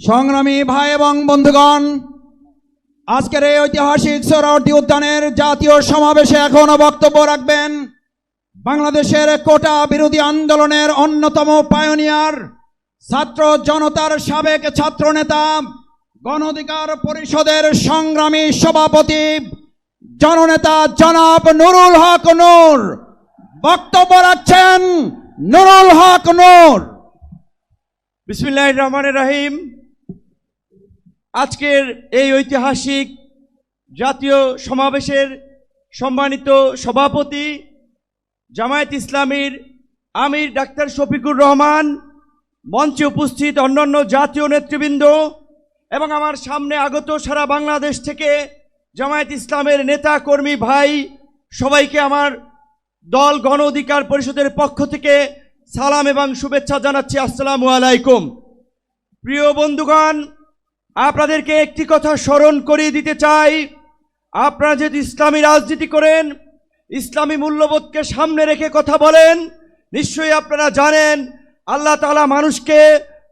সংগ্রামী ভাই এবং বন্ধুগণ, আজকের এই ঐতিহাসিক সোহরাওয়ার্দী উদ্যানের জাতীয় সমাবেশে এখনও বক্তব্য রাখবেন বাংলাদেশের কোটা বিরোধী আন্দোলনের অন্যতম পায়োনিয়ার ছাত্র জনতার সাবেক ছাত্রনেতা গণ অধিকার পরিষদের সংগ্রামী সভাপতি, জননেতা জনাব নুরুল হক নূর। বক্তব্য রাখছেন নুরুল হক নূর। বিসমিল্লাহ রহমানের রাহিম। আজকের এই ঐতিহাসিক জাতীয় সমাবেশের সম্মানিত সভাপতি জামায়াত ইসলামীর আমির ডাক্তার শফিকুর রহমান, মঞ্চে উপস্থিত অন্যান্য জাতীয় নেতৃবৃন্দ এবং আমার সামনে আগত সারা বাংলাদেশ থেকে জামায়াত ইসলামের নেতা কর্মী ভাই, সবাইকে আমার দল গণ অধিকার পরিষদের পক্ষ থেকে সালাম এবং শুভেচ্ছা জানাচ্ছি। আসসালামু আলাইকুম। প্রিয় বন্ধুগণ আপনাদেরকে একটি কথা স্মরণ করিয়ে দিতে চাই। আপনারা যদি ইসলামী রাজনীতি করেন, ইসলামী মূল্যবোধকে সামনে রেখে কথা বলেন, নিশ্চয়ই আপনারা জানেন আল্লাহ তালা মানুষকে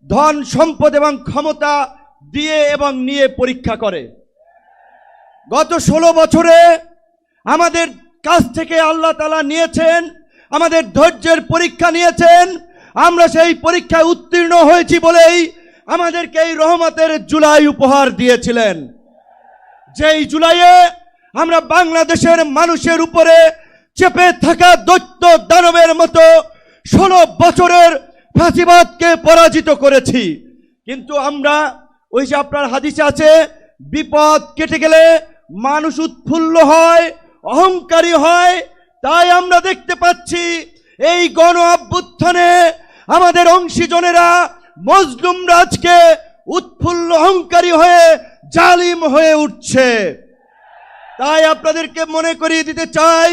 ধন, সম্পদ এবং ক্ষমতা দিয়ে এবং নিয়ে পরীক্ষা করে। গত ষোলো বছরে আমাদের কাছ থেকে আল্লাহ তালা নিয়েছেন, আমাদের ধৈর্যের পরীক্ষা নিয়েছেন, আমরা সেই পরীক্ষায় উত্তীর্ণ হয়েছি বলেই আমাদেরকে এই রহমতের জুলাই উপহার দিয়েছিলেন। যেই জুলাইয়ে আমরা বাংলাদেশের মানুষের উপরে চেপে থাকা দৈত্য দানবের মতো ষোলো বছরের ফাঁসিবাদকে পরাজিত করেছি। কিন্তু আমরা ওই যে আপনার হাদিসে আছে, বিপদ কেটে গেলে মানুষ উৎফুল্ল হয়, অহংকারী হয়, তাই আমরা দেখতে পাচ্ছি এই গণ অভ্যুত্থানে আমাদের অংশীজনেরা মজলুম রাজকে উৎফুল্ল অহংকারী হয়ে জালিম হয়ে উঠছে। তাই আপনাদেরকে মনে করিয়ে দিতে চাই,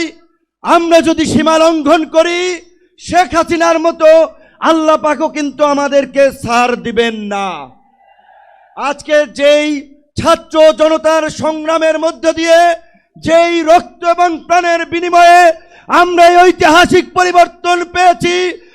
আমরা যদি সীমা লঙ্ঘন করি, শেখ হাসিনার মতো আল্লাহ পাকও কিন্তু আমাদেরকে ছাড় দিবেন না। আজকে যেই ছাত্র জনতার সংগ্রামের মধ্য দিয়ে যেই রক্ত এবং প্রাণের বিনিময়ে আমরা ঐতিহাসিক পরিবর্তন পেয়েছি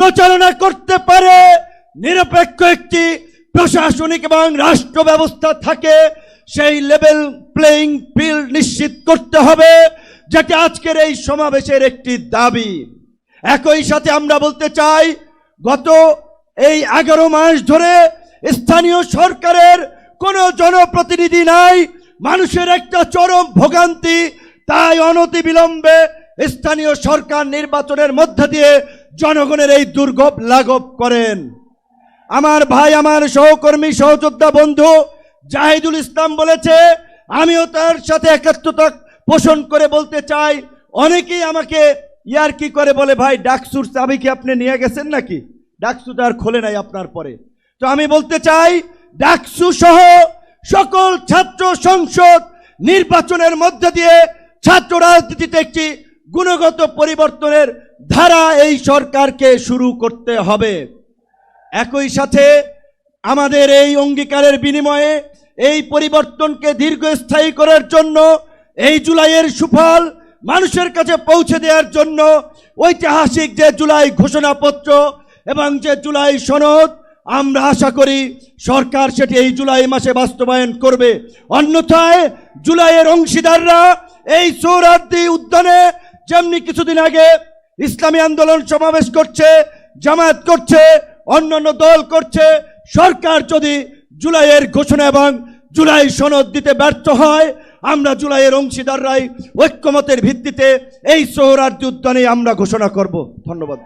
প্রচারণা করতে পারে। নিরপেক্ষ একটি প্রশাসনিক এবং রাষ্ট্র ব্যবস্থা থাকে, সেই লেভেল প্লেইং ফিল্ড নিশ্চিত করতে হবে, যেটা আজকের এই সমাবেশের একটি দাবি। একই সাথে আমরা বলতে চাই, গত এই এগারো মাস ধরে স্থানীয় সরকারের কোনো জনপ্রতিনিধি নাই, মানুষের একটা চরম ভোগান্তি, তাই অনতি বিলম্বে স্থানীয় সরকার নির্বাচনের মধ্য দিয়ে জনগণের এই দুর্ভোগ লাঘব করেন। আমার ভাই, আমার সহকর্মী, সহযোদ্ধা বন্ধু জাহিদুল ইসলাম বলেছে, আমিও তার সাথে একাত্মতা পোষণ করে বলতে চাই। অনেকেই আমাকে ইয়ার কি করে বলে, ভাই, ডাকসুর চাবি কি আপনি নিয়ে গেছেন নাকি? ডাকসু তো আর খোলে নাই আপনার পরে। তো আমি বলতে চাই, ডাকসু সহ সকল ছাত্র সংসদ নির্বাচনের মধ্য দিয়ে ছাত্র রাজনীতিতে একটি গুণগত পরিবর্তনের ধারা এই সরকারকে শুরু করতে হবে। একই সাথে আমাদের এই অঙ্গীকারের বিনিময়ে এই পরিবর্তনকে দীর্ঘস্থায়ী করার জন্য, এই জুলাইয়ের সুফল মানুষের কাছে পৌঁছে দেওয়ার জন্য ঐতিহাসিক যে জুলাই ঘোষণাপত্র এবং যে জুলাই সনদ, আমরা আশা করি সরকার সেটি এই জুলাই মাসে বাস্তবায়ন করবে। অন্যথায় জুলাইয়ের অংশীদাররা এই সৌরার্দি উদ্যানে যেমনি কিছুদিন আগে ইসলামী আন্দোলন সমাবেশ করছে, জামায়াত করছে, অন্যান্য দল করছে, সরকার যদি জুলাইয়ের ঘোষণা এবং জুলাই সনদ দিতে ব্যর্থ হয়, আমরা জুলাইয়ের অংশীদাররাই ঐক্যমতের ভিত্তিতে এই সোহরার্দি উদ্যানে আমরা ঘোষণা করব। ধন্যবাদ।